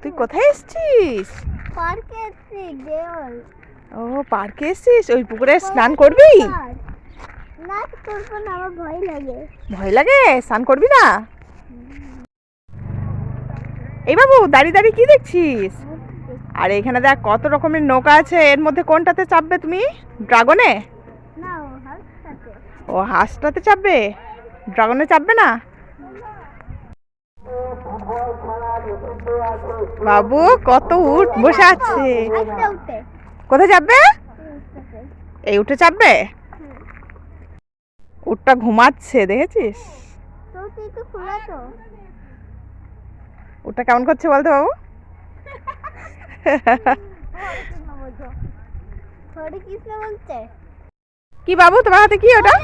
তুই কোথায় এসছিস? পার্কে এসছি দেওয়াল। ও পার্কে এসেছিস? ওই পুকুরে স্নান করবি? না করব না আমার ভয় লাগে। ভয় লাগে? স্নান করবি না? এই বাবু দাঁড়িয়ে দাঁড়িয়ে কি দেখছিস? আর এখানে দেখ কত রকমের নৌকা আছে। এর মধ্যে কোনটাতে চাপবে তুমি? ড্রাগনে? ও হাঁসটাতে। চাপবে? ড্রাগনে চাপবে না বাবু কত উঠ বসে আছে। কোথায় যাবে? এই উঠে চাপবে? উঠটা ঘুমাচ্ছে দেখেছিস? উঠটা কেমন করছে বলতে বাবু? কি বাবু তোমার হাতে কি ওটা?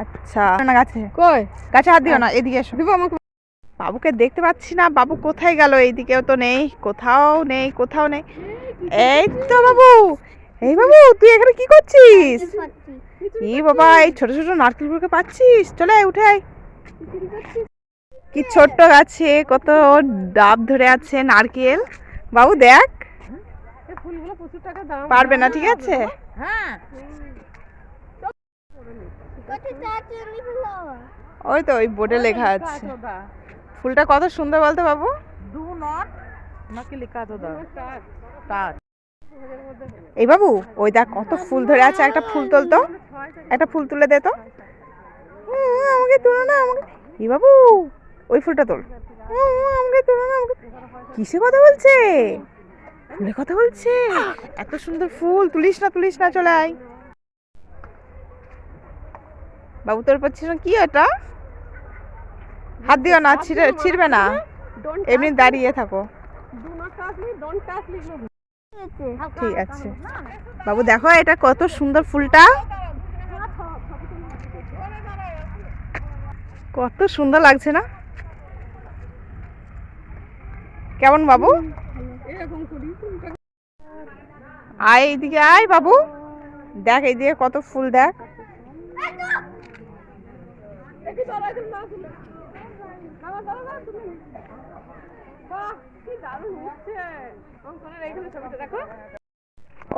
আচ্ছা। না গাছে। কই? গাছে হাত দিও না এদিকে এসো। দিব আমাকে বাবুকে দেখতে পাচ্ছি না বাবু কোথায় গেল এইদিকেও তো নেই কোথাও নেই কোথাও নেই। এই তো বাবু এই বাবু তুই এখানে কি করছিস? ই বাবা এই ছোট ছোট নারকেলগুলোকে পাচ্ছিস? চলে উঠে কি ছোট্ট গাছে কত ডাব ধরে আছে নারকেল। বাবু দেখ। ফুলগুলো প্রচুর টাকা দাম। পারবে না ঠিক আছে? হ্যাঁ কত চার চল্লিশ হলো ওই তো ওই বোর্ডে লেখা আছে। ফুলটা কত সুন্দর বলতো বাবু? ডু নট নাকি লেখা তো দাও টাচ এই বাবু ওই দেখ কত ফুল ধরে আছে একটা ফুল তুলতো একটা ফুল তুলে দে তো। আমাকে তুলো না আমাকে এই বাবু ওই ফুলটা তোল। আমাকে তুলো না আমাকে কিসে কথা বলছে? ফুলে কথা বলছে। এত সুন্দর ফুল তুলিস না তুলিস না চলে আয়। বাবু তোর পাচ্ছিস না? কি এটা? হাত দিও না ছিঁড়ে ছিঁড়বে না। এমনি দাঁড়িয়ে থাকো। ঠিক আছে। বাবু দেখো এটা কত সুন্দর ফুলটা। কত সুন্দর লাগছে না? কেমন বাবু? আয় এইদিকে আয় বাবু। দেখ এইদিকে কত ফুল দেখ।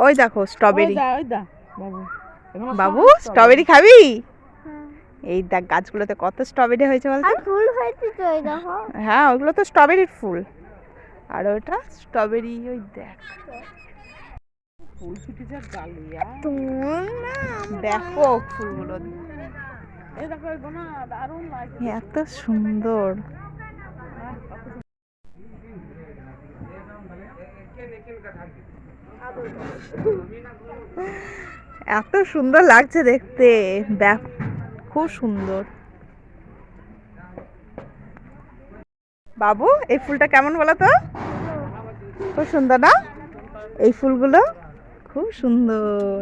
ওই দেখো স্ট্রবেরি ওই দা বাবু। বাবু স্ট্রবেরি খাবি? এই দেখ গাছগুলোতে কত স্ট্রবেরি হয়েছে বলতো? আর ফুল হয়েছে তো ওই দেখো। হ্যাঁ ওগুলো তো স্ট্রবেরির ফুল। আর ওটা স্ট্রবেরি ওই দেখ। ফুল ফুটেছে ডালিয়া। তুমি না ব্যাপক ফুলগুলো। এত সুন্দর। এত সুন্দর লাগছে দেখতে। ব্যাপ খুব সুন্দর। বাবু এই ফুলটা কেমন বলো তো? খুব সুন্দর না? এই ফুলগুলো? খুব সুন্দর।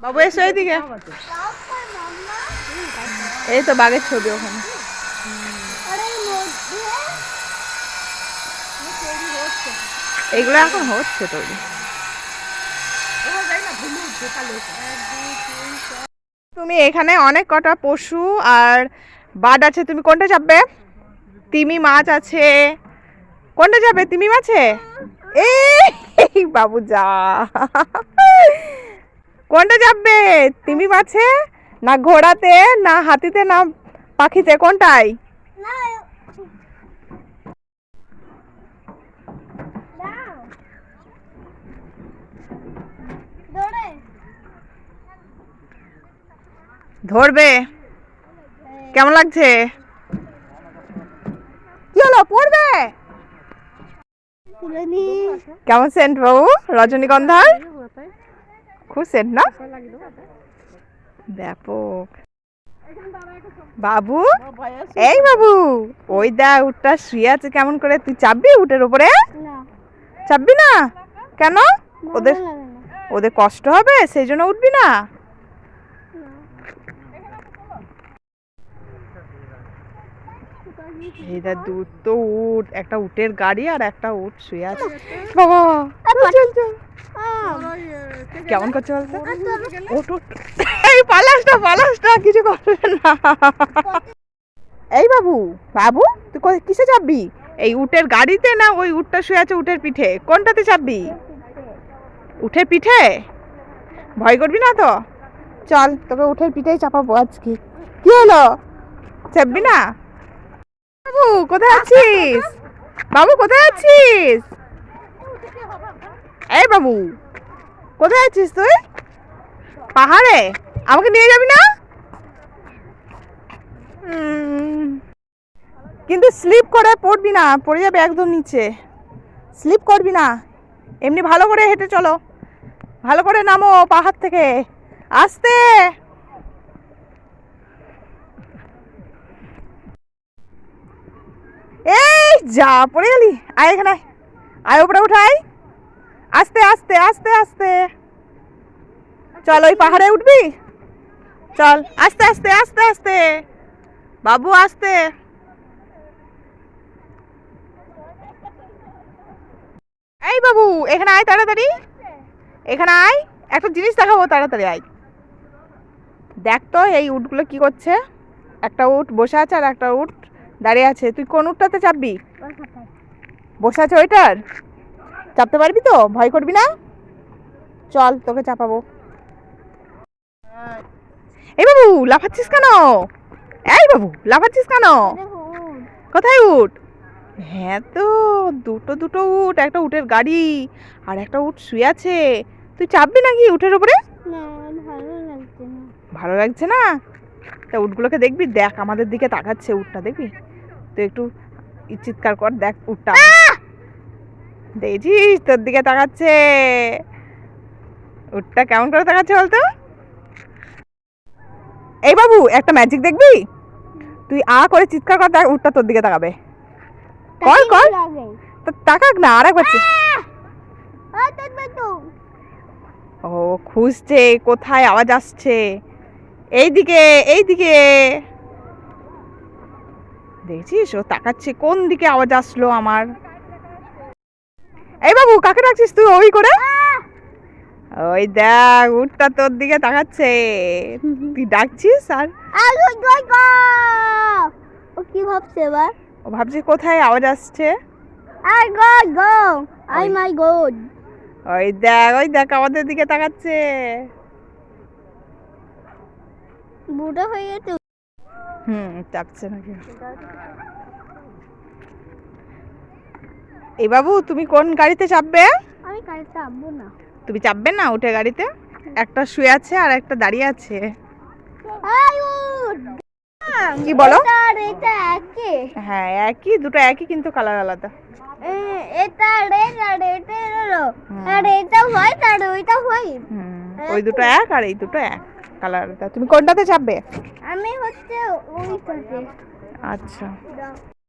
বাবু, এসো এইদিকে এই তো বাঘের ছবি ওখানে। এগুলো এখন হচ্ছে তৈরি। তুমি এখানে অনেক কটা পশু আর বার্ড আছে। তুমি কোনটা চাপবে? তিমি মাছ আছে। কোনটা যাবে তিমি মাছে এই বাবু, যা। কোনটা যাবে? তিমি মাছে? না ঘোড়াতে? না হাতিতে? না পাখিতে? কোনটাই? ধরবে। কেমন লাগছে কি হলো পড়বে তুলে নি কেমন সেন্ট বাবু? রজনীগন্ধার? খুব সেন্ট না? ব্যাপক। বাবু? এই বাবু ওই দা উঠটা শুয়ে আছে কেমন করে? তুই চাপবি উটের উপরে? চাপবি না? কেন? ওদের ওদের কষ্ট হবে সেই জন্য উঠবি না? এই দা দুটো উট একটা উটের গাড়ি আর একটা উট শুয়ে আছে। বাবা চল চল কেমন করছে বলতো? এই পালাস না পালাস না কিছু করবে না। এই বাবু বাবু তুই কিসে চাপবি? এই উটের গাড়িতে না ওই উটটা শুয়ে আছে উটের পিঠে? কোনটাতে চাপবি? উঠের পিঠে? ভয় করবি না তো? চল তোকে উঠের পিঠেই চাপাবো আজকে। কি হলো? চাপবি না? বাবু, কোথায় আছিস? বাবু, কোথায় আছিস? এই বাবু, কোথায় আছিস তুই? পাহাড়ে? আমাকে নিয়ে যাবি না? কিন্তু স্লিপ করে পড়বি না, পড়ে যাবে একদম নিচে। স্লিপ করবি না। এমনি ভালো করে হেঁটে চলো। ভালো করে নামো পাহাড় থেকে। আস্তে! এই, যা পড়ে গেলি। আয় এখানে আয়। উপরে উঠাই আস্তে আস্তে আস্তে আস্তে। চল, ওই পাহাড়ে উঠবি। চল, আস্তে আস্তে আস্তে আস্তে। বাবু, আস্তে। এই বাবু, এখানে আয় তাড়াতাড়ি। এখানে আয়। একটা জিনিস দেখাবো, তাড়াতাড়ি আয়। দেখ তো, এই উটগুলো কি করছে। একটা উট বসে আছে আর একটা উট দাঁড়িয়ে আছে তুই কোন উটটাতে চাপবি? বসে আছে ওইটার? চাপতে পারবি তো? ভয় করবি না? চল তোকে চাপাবো। এই বাবু লাফাচ্ছিস কেন? এই বাবু লাফাচ্ছিস কেন? কোথায় উঠ হ্যাঁ তো দুটো দুটো উট একটা উটের গাড়ি আর একটা উট শুয়ে আছে। তুই চাপবি নাকি উটের উপরে? ভালো লাগছে না? তা উটগুলোকে দেখবি? দেখ আমাদের দিকে তাকাচ্ছে উটটা দেখবি? তুই একটু চিৎকার কর দেখ উটটা। দেখছিস তোর দিকে তাকাচ্ছে। উটটা কেমন করে তাকাচ্ছে বলতো? এই বাবু একটা ম্যাজিক দেখবি? তুই আ করে চিৎকার কর দেখ উটটা তোর দিকে তাকাবে। কর কর। তাকাক না আরেকবার চি- ও ও খুঁজছে কোথায় আওয়াজ আসছে। এইদিকে এইদিকে। দেখছিস? ও তাকাচ্ছে কোন দিকে আওয়াজ আসলো আমার? এই বাবু কাকে ডাকছিস তুই? ওই করে? ওই দেখ উঠটা তোর দিকে তাকাচ্ছে। তুই ডাকছিস আর? গো ও কি ভাবছে এবার? ও ভাবছি কোথায় আওয়াজ আসছে? Oh god go! Oh my god! ওই দেখ ওই দেখ আমাদের দিকে তাকাচ্ছে। বুড়ো হয়ে গেছে হুম চাপছে নাকি? এই বাবু তুমি কোন গাড়িতে চাপবে? আমি কারেন্ট আনব না। তুমি চাপবে না উঠে গাড়িতে? একটা শুয়ে আছে আর একটা দাঁড়িয়ে আছে। কি বলো? এটা একই। হ্যাঁ একই দুটো একই কিন্তু কালার আলাদা। এটা রেড আর এটা। আর এটা হোয়াইট আর ওইটা হোয়াইট ওই দুটো এক আর এই দুটো এক। কালার। আলাদা তুমি কোনটাতে চাপবে? আমি হচ্ছে ওইটাতে আচ্ছা।